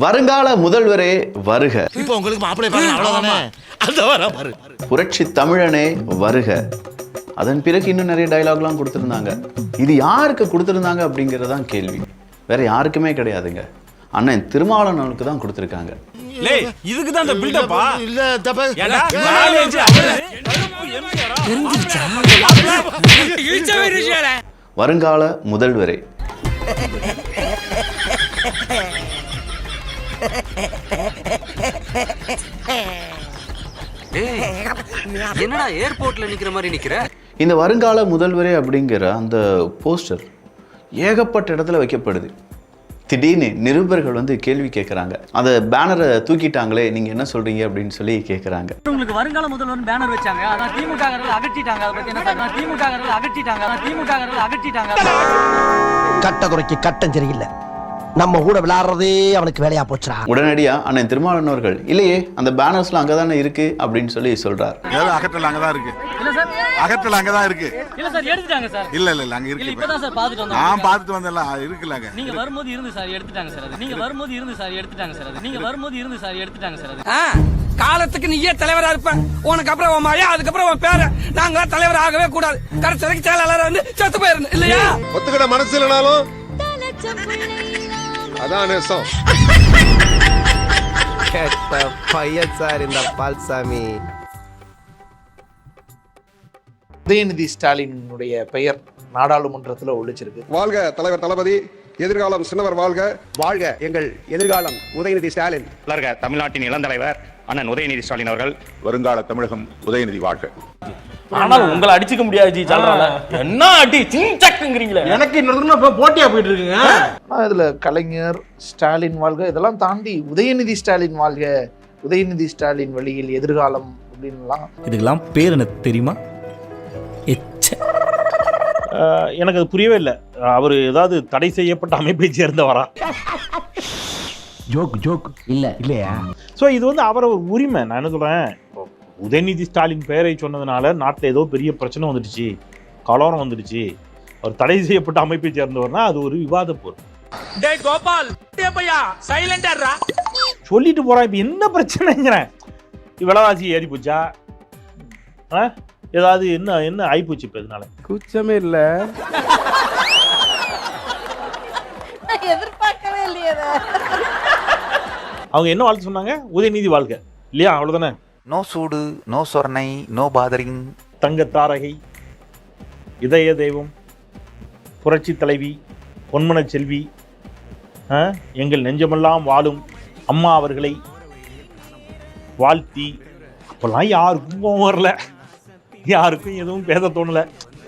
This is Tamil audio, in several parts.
வருங்கால முதல்வரே வருக. இப்போ உங்களுக்கு மாப்பிள்ளை பாருங்க அவ்வளவுதானே? அந்த வர பாரு. புரட்சி தமிழனே வருக. அதன் பிறகு இன்னும் நிறைய டயலாக்லாம் கொடுத்துருந்தாங்க. இது யாருக்கு கொடுத்துருந்தாங்க அப்படிங்கிறதான் கேள்வி. வேற யாருக்குமே கிடையாதுங்க. அண்ணன் திருமாவளவனுக்கு தான் கொடுத்துருக்காங்க. லே இதுக்கு தான் இந்த பில்டப்பா இல்ல தப்ப வருங்கால முதல்வரே. என்னடா ஏர்போர்ட்ல நிக்கிற மாதிரி நிக்கிற? இந்த வருங்கால முதல்வரே அப்படிங்கிற அந்த போஸ்டர் ஏகப்பட்ட இடத்துல வைக்கப்படுது. திடீர்னு நிருபர்கள் வந்து கேள்வி கேட்குறாங்க அந்த பேனரை தூக்கிட்டாங்களே நீங்கள் என்ன சொல்கிறீங்க அப்படின்னு சொல்லி கேட்குறாங்க உங்களுக்கு வருங்கால முதல்வர் பேனர் வச்சாங்க. அதான் திமுக அகற்றிட்டாங்க. அதை பத்தி என்ன? திமுக அகற்றிட்டாங்க. அதான் திமுக அகற்றிட்டாங்க. கட்ட குறைக்கு கட்டம் சரியில்லை. நம்ம கூட விளையாடுறதே அவனுக்கு வேலையா போச்சுடா. உடனடியாக அண்ணன் திருமாவளவன் அவர்கள் இல்லையே அந்த பேனர்ஸ்லாம் அங்கே தானே இருக்குது அப்படின்னு சொல்லி சொல்கிறார் ஏதோ அகற்றல் அங்கதான் இருக்கு. இல்ல சார். அகற்றல் அங்கதான் இருக்கு. இல்ல சார் எடுத்துட்டாங்க சார். இல்ல இல்ல இல்ல அங்க இருக்கு இப்பதான் சார் பாத்துட்டு நான் வந்தோம் பார்த்துட்டு வந்தேன்ல அது இருக்குல்ல அங்க. நீங்க வரும்போது இருந்து சார் எடுத்துட்டாங்க சார் நீங்க வரும்போது இருந்து சார் எடுத்துட்டாங்க சார் நீங்க வரும்போது இருந்து சார் எடுத்துட்டாங்க சார் அது. காலத்துக்கு நீயே தலைவரா இருப்ப. உனக்கு அப்புறம் உன் மழையா அதுக்கப்புறம் உன் பேர. நாங்க தலைவர் ஆகவே கூடாது. கடைசி வரைக்கும் செயலாளர் வந்து செத்து போயிருந்து இல்லையா? ஒத்துக்கிட மனசு இல்லைனாலும் அதான் நேசம். கெட்ட பையன் சார் இந்த பால்சாமி. உதயநிதி ஸ்டாலினுடைய பெயர் நாடாளுமன்றத்தில் ஒழிச்சிருக்கு. வாழ்க தலைவர் தளபதி எதிர்காலம் சின்னவர் வாழ்க. வாழ்க எங்கள் எதிர்காலம் உதயநிதி ஸ்டாலின். வளர்க தமிழ்நாட்டின் இளந்தலைவர் அண்ணன் உதயநிதி ஸ்டாலின் அவர்கள். வருங்கால தமிழகம் உதயநிதி வாழ்க. ஆனால் உங்களை அடிச்சுக்க முடியாது ஜி சொல்றாங்க என்ன அடி சிங்சக்குங்கிறீங்களே எனக்கு இன்னொரு போட்டியா போயிட்டு இருக்குங்க ஆனால் இதில் கலைஞர் ஸ்டாலின் வாழ்க இதெல்லாம் தாண்டி உதயநிதி ஸ்டாலின் வாழ்க உதயநிதி ஸ்டாலின் வழியில் எதிர்காலம் அப்படின்லாம். இதுக்கெல்லாம் பேர் எனக்கு தெரியுமா? எனக்கு அது புரியவே இல்லை. அவர் ஏதாவது தடை செய்யப்பட்ட அமைப்பை சேர்ந்தவரா? Joke joke. இல்ல. இல்லையா? ஸோ இது வந்து அவர ஒரு உரிமை. நான் என்ன சொல்றேன்? இப்போ உதயநிதி ஸ்டாலின் பெயரை சொன்னதுனால நாட்டில் ஏதோ பெரிய பிரச்சனை வந்துடுச்சு கலவரம் வந்துடுச்சு. அவர் தடை செய்யப்பட்ட அமைப்பை சேர்ந்தவர்னா அது ஒரு விவாத பொருள் டேய் கோபால் டேய் பையா சைலண்டர்ரா சொல்லிட்டு போறான் இப்போ என்ன பிரச்சனைங்கிறேன் விலைவாசி ஏறி போச்சா? ஆ? ஏதாவது என்ன என்ன ஆயிப்போச்சு இப்போ இதனால? குச்சமே இல்ல. எதிர்பார்க்கவே இல்லையே அவங்க என்ன வாழ்த்து சொன்னாங்க? உதயநிதி வாழ்க்கை இல்லையா? அவ்வளவுதானே? நோ சூடு நோ சொர்ணை நோ பாதரிங் தங்க தாரகை இதய தெய்வம் புரட்சி தலைவி பொன்மன செல்வி ஆ, எங்கள் நெஞ்சமெல்லாம் வாழும் அம்மா அவர்களை வாழ்த்தி அப்பெல்லாம் யாருக்கும் கோவம் வரல. யாருக்கும் எதுவும் பேச தோணல.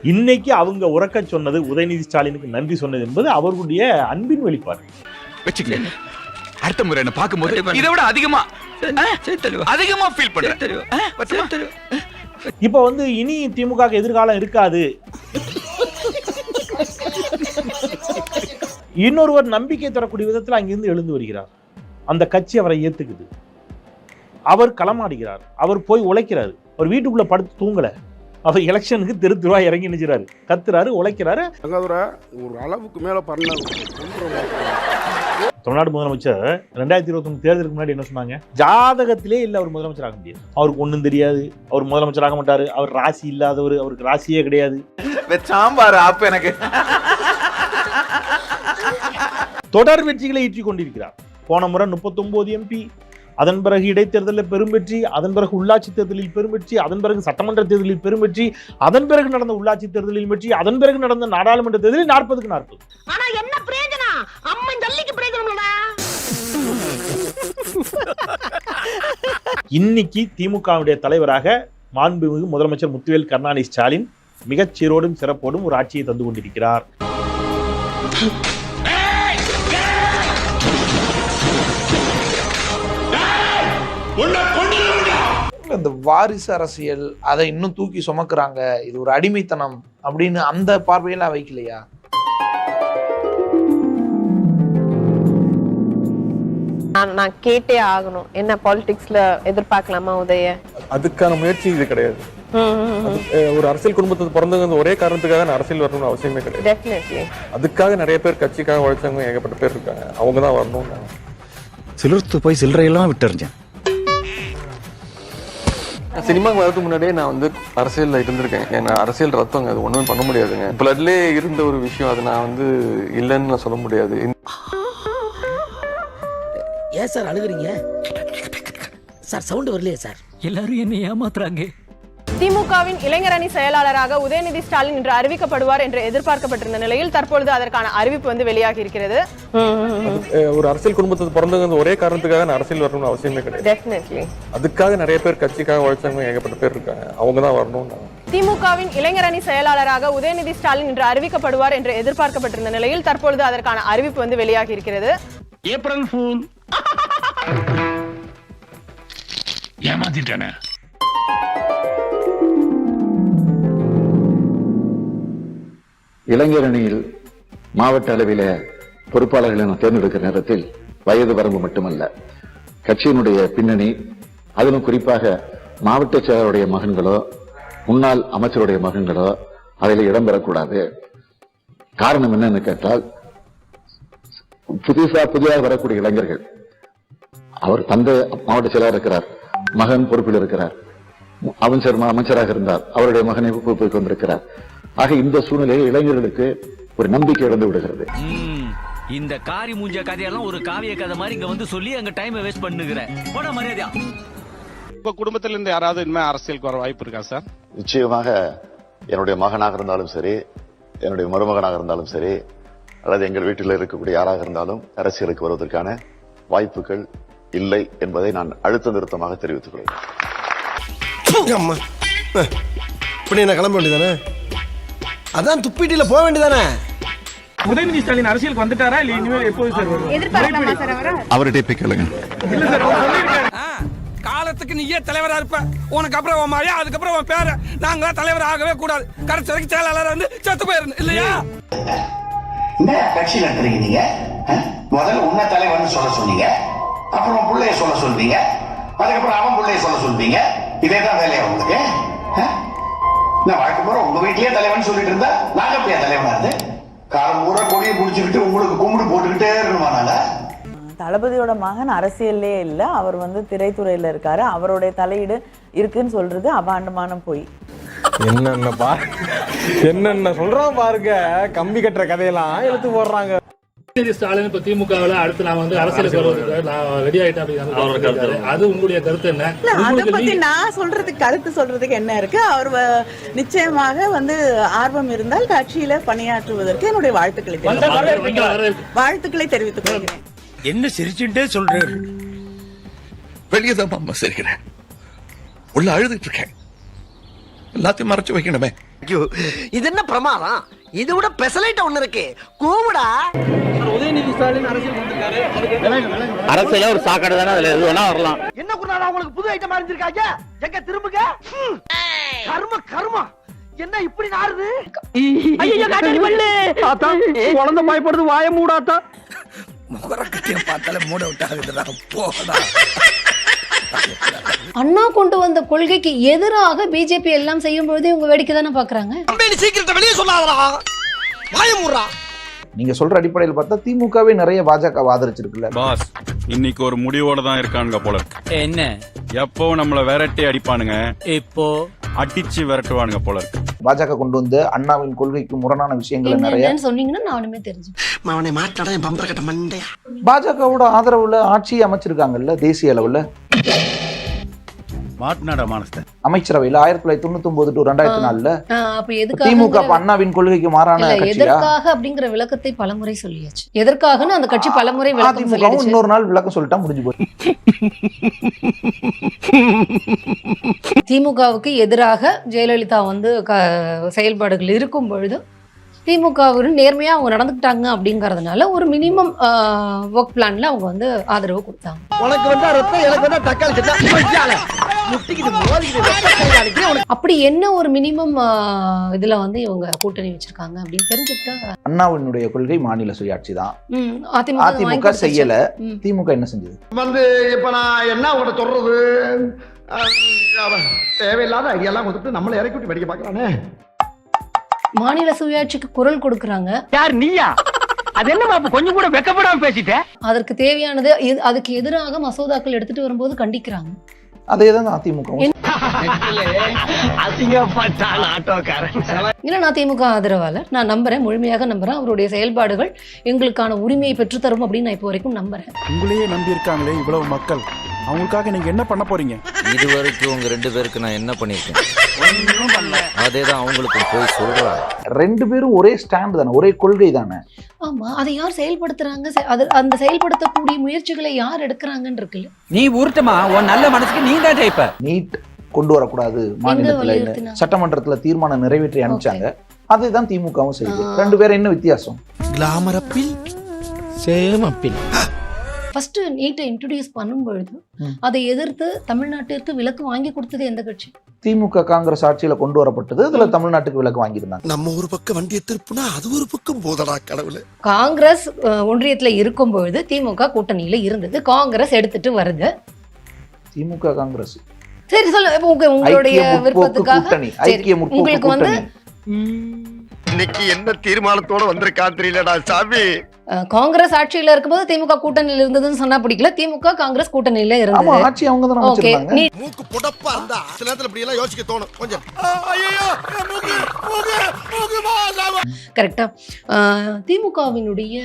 இன்னைக்கு அவங்க உறக்க சொன்னது உதயநிதி ஸ்டாலினுக்கு நன்றி சொன்னது என்பது அவர்களுடைய அன்பின் வெளிப்பாடு. வச்சுக்கங்க அடுத்த முறை என்ன பார்க்கும்போது இதை விட அதிகமா அதிகமா ஃபீல் பண்றேன். இப்போ வந்து இனி திமுக எதிர்காலம் இருக்காது. இன்னொருவர் நம்பிக்கை தரக்கூடிய விதத்தில் அங்கிருந்து எழுந்து வருகிறார். அந்த கட்சி அவரை ஏத்துக்குது. அவர் களமாடுகிறார். அவர் போய் உழைக்கிறார். அவர் வீட்டுக்குள்ள படுத்து தூங்கல. அவர் எலெக்ஷனுக்கு தெரு தெருவா இறங்கி நிற்கிறாரு கத்துறாரு உழைக்கிறாரு. ஒரு அளவுக்கு மேல பண்ண தமிழ்நாடு முதலமைச்சர் ரெண்டாயிரத்தி இருபத்தொன்னு தேர்தலுக்கு முன்னாடி என்ன சொன்னாங்க? ஜாதகத்திலே இல்லை அவர் முதலமைச்சர் ஆக முடியாது. அவருக்கு ஒன்றும் தெரியாது. அவர் முதலமைச்சர் ஆக மாட்டாரு. அவர் ராசி இல்லாதவர் அவருக்கு ராசியே கிடையாது. சாம்பார் ஆப் எனக்கு. தொடர் வெற்றிகளை ஈற்றிக் கொண்டிருக்கிறார். போன முறை 39 எம்பி அதன் பிறகு இடைத்தேர்தலில் பெரும் வெற்றி அதன் பிறகு உள்ளாட்சி தேர்தலில் பெரும் வெற்றி அதன் பிறகு சட்டமன்ற தேர்தலில் பெரும் வெற்றி அதன் பிறகு நடந்த உள்ளாட்சி தேர்தலில் வெற்றி அதன் பிறகு நடந்த நாடாளுமன்ற தேர்தலில் நாற்பதுக்கு நாற்பது. ஆனா என்ன பிரயோஜனம்? அம்மன் ஜல்லிக்கு பிரயோஜனம்டா இன்னைக்கு திமுகவுடைய தலைவராக மாண்புமிகு முதலமைச்சர் முத்துவேல் கருணாநிதி ஸ்டாலின் மிகச் சீரோடும் சிறப்போடும் ஒரு ஆட்சியை தந்து கொண்டிருக்கிறார். இந்த வாரிசு அரசியல் அதை இன்னும் தூக்கி சுமக்குறாங்க. இது ஒரு அடிமைத்தனம் அப்படின்னு அந்த பார்வையெல்லாம் வைக்கலையா? நான் நான் கேட்டே ஆகணும். என்ன பாலிடிக்ஸ்ல எதிர்பார்க்கலாமா உதய? அதுக்கான முயற்சி இது கிடையாது. ஒரு அரசியல் குடும்பத்தை பிறந்தவங்க ஒரே காரணத்துக்காக நான் அரசியல் வரணும்னு அவசியமே கிடையாது. டெஃபினெட்லி அதுக்காக நிறைய பேர் கட்சிக்காக உழைச்சவங்க ஏகப்பட்ட பேர் இருக்காங்க. அவங்க தான் வரணும் சிலிர்த்து போய் சில்லறையெல்லாம் விட்டுறிஞ்சேன். சினிமாக்கு வரதுக்கு முன்னாடியே நான் வந்து அரசியல்ல இருந்திருக்கேன். ஏன்னா அரசியல் ரத்தங்க அது ஒண்ணுமே பண்ண முடியாதுங்க. பிளட்லே இருந்த ஒரு விஷயம் அது நான் வந்து இல்லைன்னு நான் சொல்ல முடியாது. ஏன் சார் அழுகுறீங்க? சார் சவுண்ட் வரலையே சார். எல்லாரும் என்ன ஏமாத்துறாங்க. திமுகவின் இளைஞரணி செயலாளராக உதயநிதி ஸ்டாலின் இன்று அறிவிக்கப்படுவார் என்று எதிர்பார்க்கப்பட்டிருந்த நிலையில் தற்பொழுது அதற்கான அறிவிப்பு வந்து வெளியாகி இருக்கிறது ஒரு அரசியல் குடும்பத்தை பிறந்தவங்க ஒரே காரணத்துக்காக நான் அரசியல் வரணும்னு அவசியமே கிடையாது. அதுக்காக நிறைய பேர் கட்சிக்காக உழைச்சவங்க ஏகப்பட்ட பேர் இருக்காங்க. அவங்க தான் வரணும் திமுகவின் இளைஞரணி செயலாளராக உதயநிதி ஸ்டாலின் இன்று அறிவிக்கப்படுவார் என்று எதிர்பார்க்கப்பட்டிருந்த நிலையில் தற்பொழுது அதற்கான அறிவிப்பு வந்து வெளியாகி இருக்கிறது ஏப்ரல் ஃபூல் ஏமாத்திட்டானே. இளைஞரணியில் மாவட்ட அளவில பொறுப்பாளர்களை நான் தேர்ந்தெடுக்கிற நேரத்தில் வயது வரம்பு மட்டுமல்ல கட்சியினுடைய பின்னணி அதிலும் குறிப்பாக மாவட்ட செயலருடைய மகன்களோ முன்னாள் அமைச்சருடைய மகன்களோ அதில் இடம்பெறக்கூடாது. காரணம் என்னன்னு கேட்டால் புதுசா புதிதாக வரக்கூடிய இளைஞர்கள். அவர் தந்தை மாவட்ட செயலாளர் இருக்கிறார். மகன் பொறுப்பில் இருக்கிறார். அமைச்சர் அமைச்சராக இருந்தார். அவருடைய மகனை பொறுப்புக்கு வந்திருக்கிறார் ஆக இந்த சூழ்நிலையில் இளைஞர்களுக்கு ஒரு நம்பிக்கை இழந்து விடுகிறது. இந்த காரி மூஞ்ச கதையெல்லாம் ஒரு காவிய கதை மாதிரி இங்க வந்து சொல்லி அங்க டைம் வேஸ்ட் பண்ணுகிற. போட மரியாதையா. உங்க குடும்பத்துல இருந்து யாராவது இனிமே அரசியலுக்கு வர வாய்ப்பு இருக்கா சார் நிச்சயமாக என்னுடைய மகனாக இருந்தாலும் சரி என்னுடைய மருமகனாக இருந்தாலும் சரி அல்லது எங்கள் வீட்டில் இருக்கக்கூடிய யாராக இருந்தாலும் அரசியலுக்கு வருவதற்கான வாய்ப்புகள் இல்லை என்பதை நான் அழுத்த நிறுத்தமாக தெரிவித்துக் கொள்கிறேன். நான் கிளம்ப வேண்டியதானே? அதான் துப்பிட்டில போக வேண்டியதானே? உதயநிதி ஸ்டாலின் அரசியலுக்கு வந்துட்டாரா இல்ல இனிமேல் எப்போது சார் வருவார்? எதிர்பார்க்கலாமா சார் அவரை? அவர்கிட்ட போய் கேளுங்க. இல்ல சார் அவர் சொல்லியிருக்காரு. ஆ, காலத்துக்கு நீயே தலைவரா இருப்ப. உனக்கு அப்புறம் உன் மழையா அதுக்கப்புறம் உன் பேர. நாங்க தலைவர் ஆகவே கூடாது. கடைசி வரைக்கும் செயலாளர் வந்து செத்து போயிருந்து இல்லையா? என்ன கட்சி நடத்துறீங்க நீங்க முதல்ல உன்ன தலைவர்னு சொல்ல சொன்னீங்க. அப்புறம் பிள்ளைய சொல்ல சொல்வீங்க. அதுக்கப்புறம் அவன் பிள்ளைய சொல்ல சொல்வீங்க. இதே தான் வேலையா உங்களுக்கு நான் வாழ்க்கை போற உங்க வீட்லயே தலைவன் சொல்லிட்டு இருந்தா நாங்க அப்படியே தலைவனா இருந்து? காலம் பூரா கொடியை பிடிச்சிக்கிட்டு உங்களுக்கு கும்பிடு போட்டுக்கிட்டே இருக்கணுமா நாங்க? தளபதியோட மகன் அரசியல்லே இல்லை அவர் வந்து திரைத்துறையில் இருக்காரு. அவருடைய தலையீடு இருக்குன்னு சொல்றது அபாண்டமான பொய். என்னென்ன பா என்னென்ன சொல்றோம் பாருங்க. கம்பி கட்டுற கதையெல்லாம் எடுத்து போடுறாங்க. ஸ்டாலின் இப்ப திமுகவில் அடுத்து நான் வந்து அரசியலுக்கு வருவதற்கு நான் ரெடி ஆயிட்டேன் அப்படின்னு அது உங்களுடைய கருத்து என்ன? அதை பத்தி நான் சொல்றதுக்கு கருத்து சொல்றதுக்கு என்ன இருக்கு? அவர் நிச்சயமாக வந்து ஆர்வம் இருந்தால் கட்சியில பணியாற்றுவதற்கு என்னுடைய வாழ்த்துக்களை வாழ்த்துக்களை தெரிவித்துக் கொள்கிறேன். என்ன சிரிச்சுட்டே சொல்றேன்? வெளியே தான் அம்மா சரிக்கிறேன். உள்ள அழுதுட்டு இருக்கேன். எல்லாத்தையும் மறைச்சு வைக்கணுமே. இது என்ன பிரமாதம்? இது விட பெசலைட்ட ஒண்ணு இருக்கு. கூவுடா. உதயநிதி ஸ்டாலின் அரசியல் வந்திருக்காரு. அரசியல ஒரு சாக்கடை தானே அதுல எது வேணா வரலாம். என்ன குருநாடா உங்களுக்கு புது ஐட்டம் அறிஞ்சிருக்காங்க? எங்க திரும்புங்க. கர்ம கர்ம. என்ன இப்படி நாறுது? ஐயோ காட்டாடி பல்லு. குழந்தை பயப்படுது வாய மூடாத்தா. முகரக்கத்தைய பார்த்தாலே மூட விட்டாகுதுடா போடா. அண்ணா கொண்டு வந்த கொள்கைக்கு எதிராக பிஜேபி எல்லாம் செய்யும் பொழுது இவங்க வேடிக்கை தானே பாக்குறாங்க கம்பெனி சீக்கிரத்தை வெளியே சொல்லாதடா. வாயமுறா நீங்க சொல்ற அடிப்படையில் பார்த்தா திமுகவே நிறைய பாஜக ஆதரிச்சிருக்குல்ல. பாஸ் இன்னைக்கு ஒரு முடிவோட தான் இருக்கானுங்க போல என்ன? எப்போ நம்மள விரட்டி அடிப்பானுங்க. இப்போ? அடிச்சு விரட்டுவானுங்க போல இருக்கு. பாஜக கொண்டு வந்து அண்ணாவின் கொள்கைக்கு முரணான விஷயங்களை நிறைய. சொன்னீங்கன்னா நானுமே தெரிஞ்சு அவனை மாட்டாடா பாஜகவோட ஆதரவுல ஆட்சி அமைச்சிருக்காங்கல்ல தேசிய அளவுல? மாட்டினாடா மானஸ்த அமைச்சரவையில ஆயிரத்தி தொள்ளாயிரத்தி தொண்ணூத்தி ஒன்பது டு ரெண்டாயிரத்தி நாலுல அப்ப திமுக அண்ணாவின் கொள்கைக்கு மாறான எதற்காக அப்படிங்கிற விளக்கத்தை பலமுறை சொல்லியாச்சு. எதற்காகன்னு அந்த கட்சி பலமுறை விளக்கம் சொல்லிடுச்சு. இன்னொரு நாள் விளக்கம் சொல்லிட்டா முடிஞ்சு போய் திமுகவுக்கு எதிராக ஜெயலலிதா வந்து க- செயல்பாடுகள் இருக்கும் பொழுது திமுகவின் நேர்மையா அவங்க நடந்துக்கிட்டாங்க அப்படிங்கறதுனால ஒரு மினிமம் ஒர்க் பிளான்ல அவங்க வந்து ஆதரவு கொடுத்தாங்க. உனக்கு வந்தா ரத்தம் எனக்கு வந்தா தக்காளி அப்படி என்ன ஒரு மினிமம் இதுல வந்து இவங்க கூட்டணி வச்சிருக்காங்க அப்படின்னு தெரிஞ்சுக்கிட்டா? அண்ணாவினுடைய கொள்கை மாநில சுயாட்சி தான். அதிமுக. செய்யல. திமுக என்ன செஞ்சது? வந்து இப்ப நான் என்ன உங்கள்ட்ட சொல்றது? தேவையில்லாத ஐடியாலாம் கொடுத்துட்டு நம்மளை இறக்கி விட்டு வெடிக்க பாக்குறானே மாநில சுயாட்சிக்கு குரல் கொடுக்கறாங்க. யார் நீயா? அது என்ன மாப்பு கொஞ்சம் கூட வெக்கப்படாம பேசிட்டேன் அதற்கு தேவையானது எது- அதுக்கு எதிராக மசோதாக்கள் எடுத்துட்டு வரும்போது கண்டிக்கிறாங்க. அதே தான் அதிமுக அசிங்கப்பட்டான் ஆட்டோக்காரன். இல்லை நான் திமுக ஆதரவாளர். நான் நம்புறேன் முழுமையாக நம்புறேன். அவருடைய செயல்பாடுகள் எங்களுக்கான உரிமையை பெற்றுத்தரும் அப்படின்னு நான் இப்போ வரைக்கும் நம்புறேன். உங்களையே நம்பி இருக்காங்களே இவ்வளவு மக்கள். அவங்களுக்காக நீங்க என்ன பண்ண போறீங்க? இது வரைக்கும் உங்க ரெண்டு பேருக்கு நான் என்ன பண்ணிருக்கேன் அதே தான் போய் சொல்றேன் ரெண்டு பேரும் ஒரே ஸ்டாண்ட் தானே ஒரே கொள்கை தானே? ஆமா அதை யார் செயல்படுத்துறாங்க? செ- அது அந்த செயல்படுத்தக்கூடிய முயற்சிகளை யார் எடுக்கிறாங்கன்னு இருக்குல்ல? நீ உருட்டுமா? உன் நல்ல மனசுக்கு நீ தான் ஜெயிப்ப. நீட் கொண்டு வரக்கூடாது மாநிலத்துல? சட்டமன்றத்துல தீர்மானம் நிறைவேற்றி அனுப்பிச்சாங்க. அதுதான் திமுகவும் செய்யுது. ரெண்டு பேரும் என்ன வித்தியாசம்? கிளாமர் அப்பில் சேம் அப்பில் ஃபர்ஸ்ட் நீட்டை இன்ட்ரடியூஸ் பண்ணும் பொழுது ம். அதை எதிர்த்து தமிழ்நாட்டிற்கு விலக்கு வாங்கி கொடுத்தது எந்த கட்சி? திமுக காங்கிரஸ் ஆட்சியில கொண்டு வரப்பட்டது அதுல தமிழ்நாட்டுக்கு விலக்கு வாங்கியிருந்தாங்க. நம்ம ஒரு பக்கம் வண்டியை திருப்புனா அது ஒரு பக்கம் போதடா கடவுளே. காங்கிரஸ் ஒன்றியத்துல இருக்கும் பொழுது திமுக கூட்டணியில இருந்தது. காங்கிரஸ் எடுத்துட்டு வருது. திமுக காங்கிரஸ். சரி சொல்ல இப்ப உங்க உங்களுடைய விருப்பத்துக்காக உங்களுக்கு வந்து இன்னைக்கு என்ன தீர்மானத்தோட வந்திருக்கான் தெரியலடா சாமி. காங்கிரஸ் ஆட்சியில இருக்கும்போது திமுக கூட்டணியில இருந்ததுன்னு சொன்னா பிடிக்கல. திமுக காங்கிரஸ் கூட்டணியில ஆமா இருந்தது ஆட்சி அவங்க தானே ஓகே வச்சிருந்தாங்க நீ மூக்கு புடப்பா இருந்தா சில நேரத்துல இப்படி எல்லாம் யோசிக்க தோணும். கொஞ்சம். ஐயோ மூக்கு மூக்கு மூக்கு மாசாம கரெக்டா திமுகவினுடைய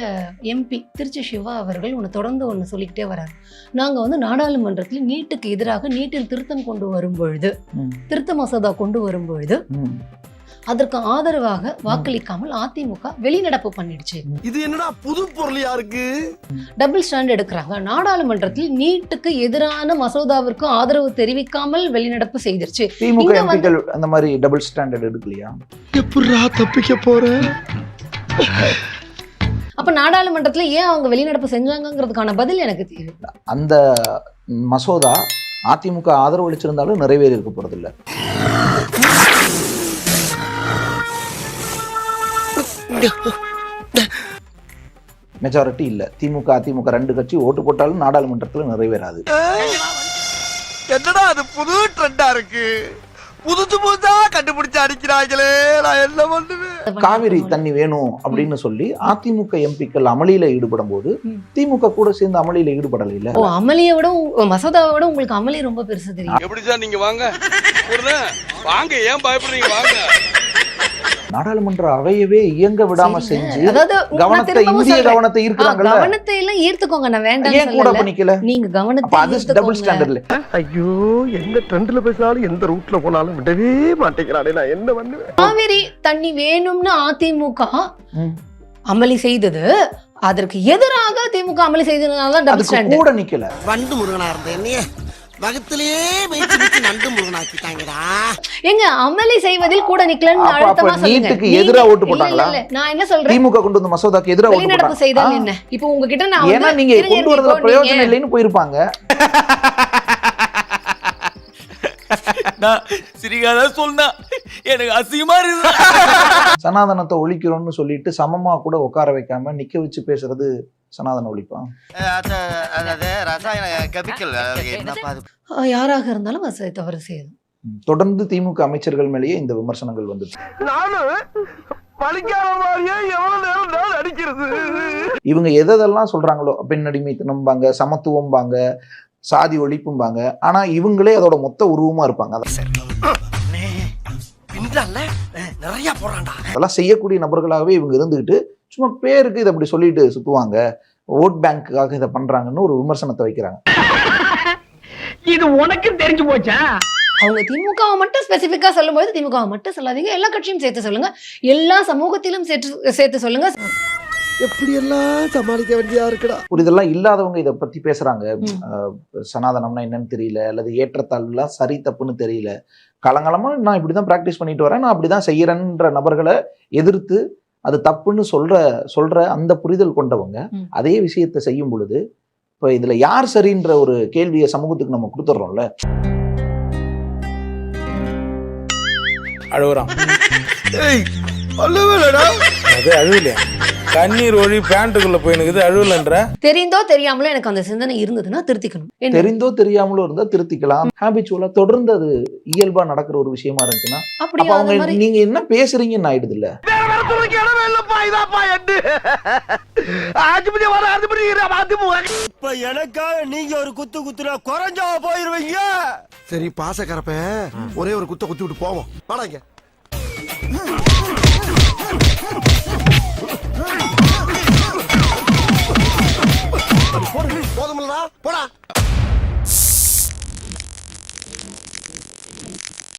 எம்பி திருச்சி சிவா அவர்கள் ஒன்று தொடர்ந்து ஒன்று சொல்லிக்கிட்டே வராரு நாங்கள் வந்து நாடாளுமன்றத்தில் நீட்டுக்கு எதிராக நீட்டில் திருத்தம் கொண்டு வரும் பொழுது திருத்த மசோதா கொண்டு வரும் பொழுது. அதற்கு ஆதரவாக வாக்களிக்காமல் அதிமுக வெளிநடப்பு பண்ணிடுச்சு. இது என்னடா புது பொருளியா இருக்கு டபுள் ஸ்டாண்ட் எடுக்கிறாங்க. நாடாளுமன்றத்தில் நீட்டுக்கு எதிரான மசோதாவிற்கு ஆதரவு தெரிவிக்காமல் வெளிநடப்பு செய்திருச்சு. திமுக எம்பிக்கள் அந்த மாதிரி டபுள் ஸ்டாண்டர்ட் எடுக்கலையா? எப்படிரா தப்பிக்க போற? அப்ப நாடாளுமன்றத்துல ஏன் அவங்க வெளிநடப்பு செஞ்சாங்கங்கிறதுக்கான பதில் எனக்கு தேவை அந்த மசோதா அதிமுக ஆதரவு அளிச்சிருந்தாலும் நிறைவேறி இருக்க போறது மெஜாரிட்டி இல்ல. திமுக அதிமுக ரெண்டு கட்சி ஓட்டு போட்டாலும் நாடாளுமன்றத்துல நிறைவேறாது. என்னடா அது புது ட்ரெண்டா இருக்கு? புதுசு புதுசா கண்டுபிடிச்சு அடிக்கிறாங்களே நான் என்ன பண்ணுவேன்? காவிரி தண்ணி வேணும் அப்படின்னு சொல்லி அதிமுக எம்பிக்கள் அமளியில ஈடுபடும் போது. திமுக கூட சேர்ந்து அமளியில ஈடுபடல இல்ல ஓ அமளியை விட மசோதாவை விட உங்களுக்கு அமளி ரொம்ப பெருசு தெரியும். எப்படி சார் நீங்க வாங்க? வாங்க ஏன் பயப்படுறீங்க? வாங்க. நாடாளுமன்ற அவையவே இயங்க விடாம. செஞ்சு கவனத்தை இந்திய. கவனத்தை ஆ, ஈர்க்கிறாங்கல்ல கவனத்தை எல்லாம் ஈர்த்துக்கோங்க. நான் வேண்டாம் ஏன் கூட சொல்லல. பண்ணிக்கல? நீங்க கவனத்தை அது டபுள் ஸ்டாண்டர்ட்ல ஐயோ எந்த ட்ரெண்ட்ல பேசினாலும் எந்த ரூட்ல போனாலும் விடவே மாட்டேங்கிறானே. நான் என்ன பண்ணுவேன்? காவிரி தண்ணி வேணும்னு அதிமுக. அமளி செய்தது. அதற்கு எதிராக திமுக அமளி செய்ததுனால தான் டபுள் ஸ்டாண்டர்ட் கூட நிக்கல. வண்டு முருகனா இருந்த என்னைய வகுத்திலேயே நண்டு முருகனாக்கிட்டாங்கடா. எங்க அமளி செய்வதில் கூட நிக்கலன்னு அழுத்தமா சொல்லுங்க. நீட்டுக்கு எதிரா ஓட்டு போட்டாங்களா? நான் என்ன சொல்றேன்? திமுக கொண்டு வந்த மசோதாக்கு எதிராக ஓட்டு போட்டாங்க செய்தால். என்ன? இப்போ உங்ககிட்ட நான் ஏன்னா நீங்க கொண்டு வரதுல பிரயோஜனம் இல்லைன்னு போயிருப்பாங்க. சிரிக்காத சொன்னா எனக்கு அசிங்கமா இருக்கு சனாதனத்தை ஒழிக்கிறோம்னு சொல்லிட்டு சமமா கூட உட்கார வைக்காம நிக்க வச்சு பேசுறது சனாதன ஒழிப்பா? யாராக இருந்தாலும் அது தவறு செய்யுது. தொடர்ந்து திமுக அமைச்சர்கள் மேலேயே இந்த விமர்சனங்கள் வந்துச்சு இவங்க எதெல்லாம் சொல்றாங்களோ பெண் அடிமைத்தனம்பாங்க சமத்துவம்பாங்க சாதி ஒழிப்பும்பாங்க ஆனா இவங்களே அதோட மொத்த உருவமா இருப்பாங்க. அதெல்லாம் செய்யக்கூடிய நபர்களாகவே இவங்க இருந்துகிட்டு சும்மா பேருக்கு இதை அப்படி சொல்லிட்டு சுத்துவாங்க. ஓட் பேங்க்குக்காக இதை பண்றாங்கன்னு ஒரு விமர்சனத்தை வைக்கிறாங்க. இது உனக்கும் தெரிஞ்சு போச்சா? அவங்க திமுகவை மட்டும் ஸ்பெசிஃபிக்கா சொல்லும்போது திமுகவை மட்டும் சொல்லாதீங்க. எல்லா கட்சியும் சேர்த்து சொல்லுங்க. எல்லா சமூகத்திலும் சேர்த்து சேர்த்து சொல்லுங்க. எப்படி எல்லாம் சமாளிக்க வேண்டியதா இருக்குடா. ஒரு இதெல்லாம் இல்லாதவங்க இதை பத்தி பேசுறாங்க. சனாதனம்னா என்னன்னு தெரியல அல்லது ஏற்றத்தாழ்வுலாம் சரி தப்புன்னு தெரியல. காலங்காலமா நான் இப்படிதான் பிராக்டிஸ் பண்ணிட்டு வரேன் நான் அப்படிதான் செய்யறேன்ற நபர்களை எதிர்த்து அது தப்புன்னு சொல்ற சொல்ற அந்த புரிதல் கொண்டவங்க. அதே விஷயத்தை செய்யும் பொழுது இப்போ இதுல யார் சரின்ற ஒரு கேள்வியை சமூகத்துக்கு நம்ம கொடுத்துட்றோம்ல? அல்லவேலடா அது அழுவலையா? கண்ணீர் ஒழி பேண்ட்டுக்குள்ள போயினுக்குது அழுவலன்ற? தெரிந்தோ தெரியாமலோ எனக்கு அந்த சிந்தனை இருந்ததுன்னா திருத்திக்கணும்? தெரிந்தோ தெரியாமலோ இருந்தா திருத்திக்கலாம். ஹேபிச்சுவலா தொடர்ந்து அது இயல்பா நடக்கிற ஒரு விஷயமா இருந்துச்சுன்னா அப்படி அவங்க நீங்க என்ன பேசுறீங்கன்னு ஆயிடுது இல்ல சொல்றதுக்கு இடமே இல்லப்பா இதாப்பா எட்டு. ஆஜிபதி வர ஆஜிபதி அதிமுக இப்ப எனக்காக நீங்க ஒரு குத்து குத்துனா குறைஞ்சா போயிருவீங்க? சரி பாசக்கரப்ப ஒரே ஒரு குத்த குத்தி விட்டு போவோம். வாடாங்க போதுமில்லடா போடா.